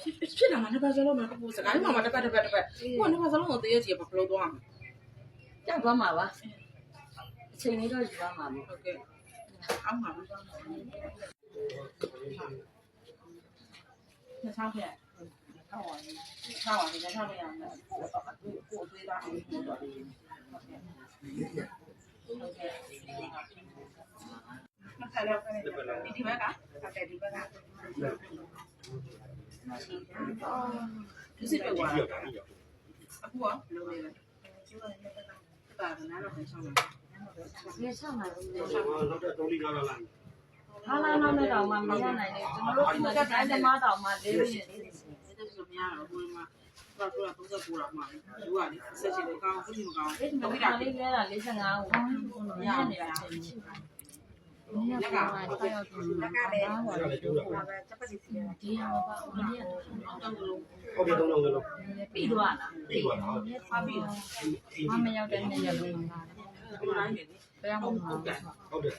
ဖြစ်ဖြစ်လာမှာနှစ်ပတ်စလုံးမှာကိုစကားမှမှာတစ်ပတ်တစ်ပတ်တစ်ပတ်ကိုနှစ်ပတ်စလုံးကိုတရေကြီးဘာလို့သွားမှာကြောက်သွားမှာပါအချိန်လေးတော့ယူသွားမှာပေါ့ဟုတ်ကဲ့အောက်မှာဘူးသွားမှာနှစ်ချောင်းခဲ့ထောက်ပါနေထောက်ပါနေထောက်နေရ ဆက်လုပ်ခဲ့တယ်ဒီဒီဘက်ကဟုတ်တယ်ဒီဘက်ကဒီစစ်ပြောတာအခုရောလုံးလေးပဲကျိုးရတဲ့ဘက်ကတပါကနားတော့ဆောင်းပါရေဆောင်လာလို့နောက်တော့3လလာလာဟာလာနောက်နဲ့တောင်မှမရနိုင်တယ်ကျွန်တော်တို့ဒီမှာတိုင်းသမားတောင်မှလေးလေးတက်ဆိုမရတော့ဘူးမှာတော့တော့ပုံစံပူလာမှာလူကလေဆက်ချင်ကောင်းဘူးမကောင်းဘူးမဝိတာလေးလဲတာ45ကိုရနေတာချင်း ချင်းဒီကဘာမှဆက်ရောက်တယ်လက်ကလည်းဟာပါလေတော့ပါပဲချက်ပတ်စီစီဒီဟာပါဦးလေးတော့လုံးဟုတ်ကဲ့တော့လုံးလုံးပြီးသွားလားပြီးပါတော့ဖားပြီးမမရောက်တဲ့နေ့ရက်လေးဘယ်လိုလဲဘယ်မှာဟုတ်ကဲ့ဟုတ်တယ်